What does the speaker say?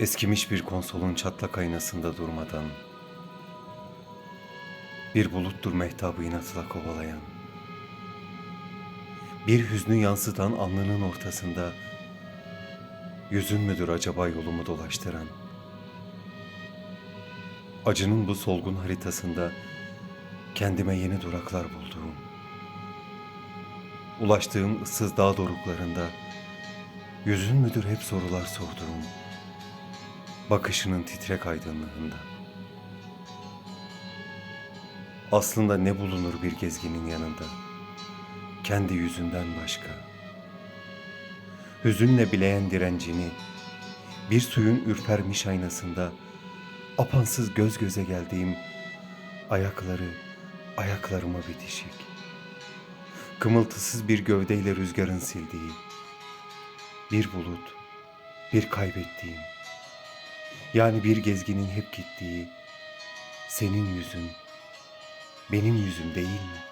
Eskimiş bir konsolun çatlak aynasında durmadan Bir buluttur mehtabı inatla kovalayan Bir hüznü yansıtan alnının ortasında Yüzün müdür acaba yolumu dolaştıran Acının bu solgun haritasında Kendime yeni duraklar bulduğum Ulaştığım ıssız dağ doruklarında Yüzün müdür hep sorular sorduğum bakışının titrek aydınlığında. Aslında ne bulunur bir gezginin yanında? Kendi yüzünden başka. Hüzünle bileyen direncini, bir suyun ürpermiş aynasında, apansız göz göze geldiğim ayakları, ayaklarıma bitişik. Kımıltısız bir gövdeyle rüzgarın sildiği, bir bulut, bir kaybettiğim, yani bir gezginin hep gittiği senin yüzün, benim yüzüm değil mi?